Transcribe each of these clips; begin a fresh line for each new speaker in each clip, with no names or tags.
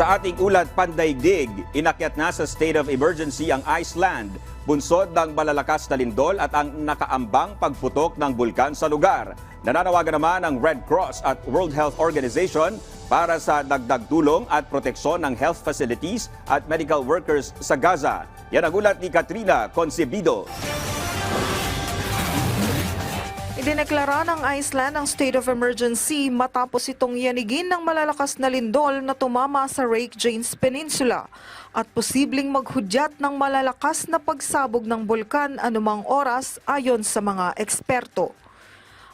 Sa ating ulat pandaigdig, inakyat na sa state of emergency ang Iceland, bunsod ng malalakas na lindol at ang nakaambang pagputok ng bulkan sa lugar. Nananawagan naman ang Red Cross at World Health Organization para sa dagdag tulong at proteksyon ng health facilities at medical workers sa Gaza. Yan ang ulat ni Katrina Concebido.
Idineklara ng Iceland ang state of emergency matapos itong yanigin ng malalakas na lindol na tumama sa Rake Janes Peninsula at posibleng maghudyat ng malalakas na pagsabog ng bulkan anumang oras ayon sa mga eksperto.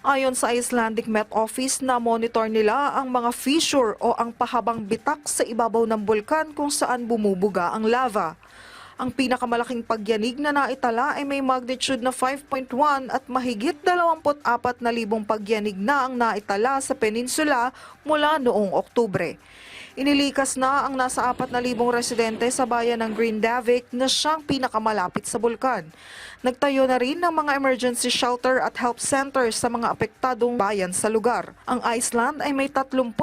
Ayon sa Icelandic Met Office na monitor nila ang mga fissure o ang pahabang bitak sa ibabaw ng bulkan kung saan bumubuga ang lava. Ang pinakamalaking pagyanig na naitala ay may magnitude na 5.1 at mahigit 24,000 pagyanig na ang naitala sa peninsula mula noong Oktubre. Inilikas na ang nasa 4,000 residente sa bayan ng Grindavik na siyang pinakamalapit sa bulkan. Nagtayo na rin ng mga emergency shelter at help centers sa mga apektadong bayan sa lugar. Ang Iceland ay may 33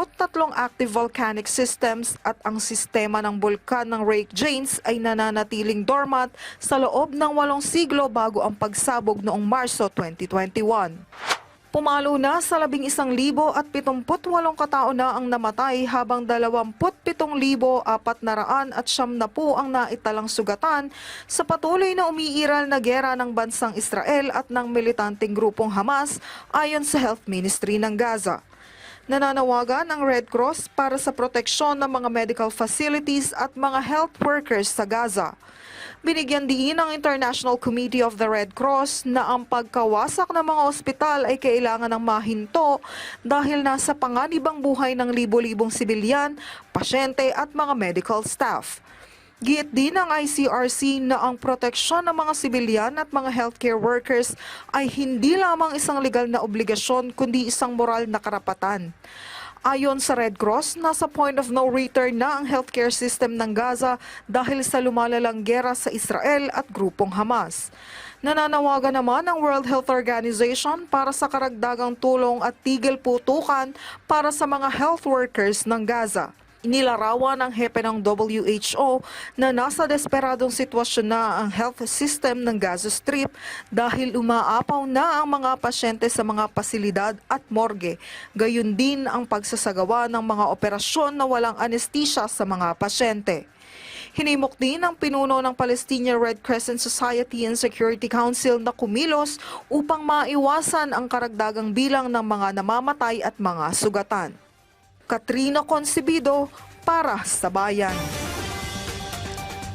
active volcanic systems at ang sistema ng bulkan ng Rake Janes ay nananatiling dormant sa loob ng walong siglo bago ang pagsabog noong Marso 2021. Pumalo na sa 11,078 katao na ang namatay habang 27,400 at siyam na po ang naitalang sugatan sa patuloy na umiiral na gera ng bansang Israel at ng militanteng grupong Hamas ayon sa Health Ministry ng Gaza. Nananawagan ang Red Cross para sa proteksyon ng mga medical facilities at mga health workers sa Gaza. Binigyan din ng International Committee of the Red Cross na ang pagkawasak ng mga ospital ay kailangan ng mahinto dahil nasa panganibang buhay ng libo-libong sibilyan, pasyente at mga medical staff. Giit din ng ICRC na ang proteksyon ng mga sibilyan at mga healthcare workers ay hindi lamang isang legal na obligasyon kundi isang moral na karapatan. Ayon sa Red Cross, nasa point of no return na ang healthcare system ng Gaza dahil sa lumalalang gera sa Israel at grupong Hamas. Nananawagan naman ang World Health Organization para sa karagdagang tulong at tigil putukan para sa mga health workers ng Gaza. Inilarawan ng hepe ng WHO na nasa desperadong sitwasyon na ang health system ng Gaza Strip dahil umaapaw na ang mga pasyente sa mga pasilidad at morgue. Gayun din ang pagsasagawa ng mga operasyon na walang anestisya sa mga pasyente. Hinimok din ng pinuno ng Palestinian Red Crescent Society and Security Council na kumilos upang maiwasan ang karagdagang bilang ng mga namamatay at mga sugatan. Katrina Concebido para sa Bayan.